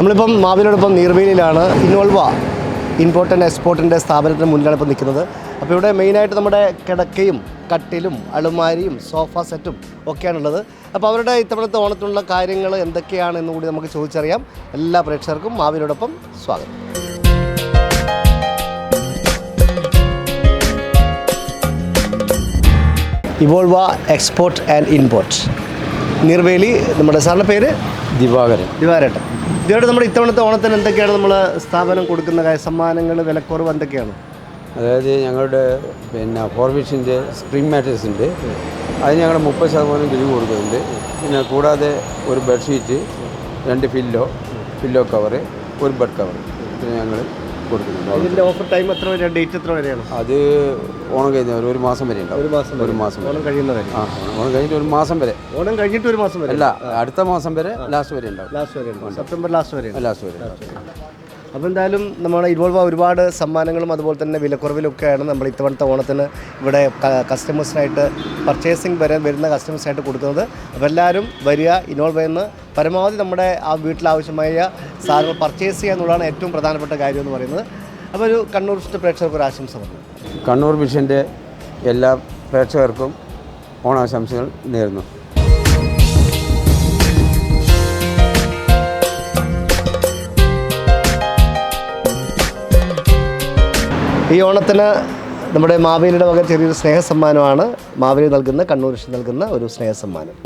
നമ്മളിപ്പം മാവിനോടൊപ്പം നീർവേലിയിലാണ് ഇൻവോൾവ import and എക്സ്പോർട്ടിന്റെ സ്ഥാപനത്തിന് മുന്നിലാണ് ഇപ്പോൾ നിൽക്കുന്നത്. അപ്പോൾ ഇവിടെ മെയിനായിട്ട് നമ്മുടെ കിടക്കയും കട്ടിലും അളുമാരിയും സോഫ സെറ്റും ഒക്കെയാണുള്ളത്. അപ്പോൾ അവരുടെ ഇത്തവണത്തെ ഓണത്തിനുള്ള കാര്യങ്ങൾ എന്തൊക്കെയാണെന്ന് കൂടി നമുക്ക് ചോദിച്ചറിയാം. എല്ലാ പ്രേക്ഷകർക്കും മാവിനോടൊപ്പം സ്വാഗതം. ഇവോൾവ എക്സ്പോർട്ട് ആൻഡ് ഇമ്പോർട്ട് നീർവേലി നമ്മുടെ സാറിന്റെ പേര്? ദിവാകരൻ. ദിവാരേട്ടൻ ദിവാരേട്ടൻ നമ്മുടെ ഇത്തവണത്തെ ഓണത്തിന് എന്തൊക്കെയാണ് നമ്മൾ സ്ഥാപനം കൊടുക്കുന്ന സമ്മാനങ്ങൾ വിലക്കുറവ് എന്തൊക്കെയാണ്? അതായത് ഞങ്ങളുടെ പിന്നെ ഫോർവിഷിന്റെ സ്പ്രിംഗ് മാറ്റേഴ്സ് ഉണ്ട്. അത് ഞങ്ങൾ മുപ്പത് ശതമാനം കിഴിവ് കൊടുക്കുന്നുണ്ട്. പിന്നെ കൂടാതെ ഒരു ബെഡ്ഷീറ്റ് രണ്ട് ഫില്ലോ ഫില്ലോ കവറ് ഒരു ബെഡ് കവർ പിന്നെ ഞങ്ങൾ കൊടുക്കുന്നുണ്ട് ഇതിന്റെ ഓഫർ ടൈം എത്ര വരെ? ഡേറ്റ് എത്ര വരെയാണ്? അത് ഓണം കഴിഞ്ഞ ഒരു- മാസം വരെ ഉണ്ടാവും. ഒരു മാസം ഒരു മാസം ഓണം കഴിയുന്ന വരെ. ആ ഓണം കഴിഞ്ഞിട്ട് ഒരു മാസം വരെ. ഓണം കഴിഞ്ഞിട്ട് ഒരു മാസം വരെ. അല്ല അടുത്ത മാസം വരെ ലാസ്റ്റ് വരെ ഉണ്ടാവും. ലാസ്റ്റ് വരെ സെപ്റ്റംബർ ലാസ്റ്റ് വരെ ലാസ്റ്റ് വരെ ഉണ്ടാവും. അപ്പോൾ എന്തായാലും നമ്മുടെ ഇൻവോൾവ് ഒരുപാട് സമ്മാനങ്ങളും അതുപോലെ തന്നെ വിലക്കുറവിലൊക്കെയാണ് നമ്മൾ ഇത്തവണത്തെ ഓണത്തിന് ഇവിടെ കസ്റ്റമേഴ്സിനായിട്ട് പർച്ചേസിങ് വരെ വരുന്ന കസ്റ്റമേഴ്സിനായിട്ട് കൊടുക്കുന്നത്. അപ്പോൾ എല്ലാവരും വരിക ഇൻവോൾവ് ചെയ്യുന്ന പരമാവധി നമ്മുടെ ആ വീട്ടിലാവശ്യമായ സാധനങ്ങൾ പർച്ചേസ് ചെയ്യുക എന്നുള്ളതാണ് ഏറ്റവും പ്രധാനപ്പെട്ട കാര്യം എന്ന് പറയുന്നത്. അപ്പോൾ ഒരു കണ്ണൂർ സ്റ്റേറ്റ് പ്രേക്ഷകർക്ക് ഒരു ആശംസ പറഞ്ഞു. കണ്ണൂർ വിഷന്റെ എല്ലാ പ്രേക്ഷകർക്കും ഓണാശംസകൾ നേരുന്നു. ഈ ഓണത്തിന് നമ്മുടെ മാവേലിയുടെ വക ചെറിയൊരു സ്നേഹ സമ്മാനമാണ് മാവേലി നൽകുന്ന കണ്ണൂർ നൽകുന്ന ഒരു സ്നേഹ സമ്മാനം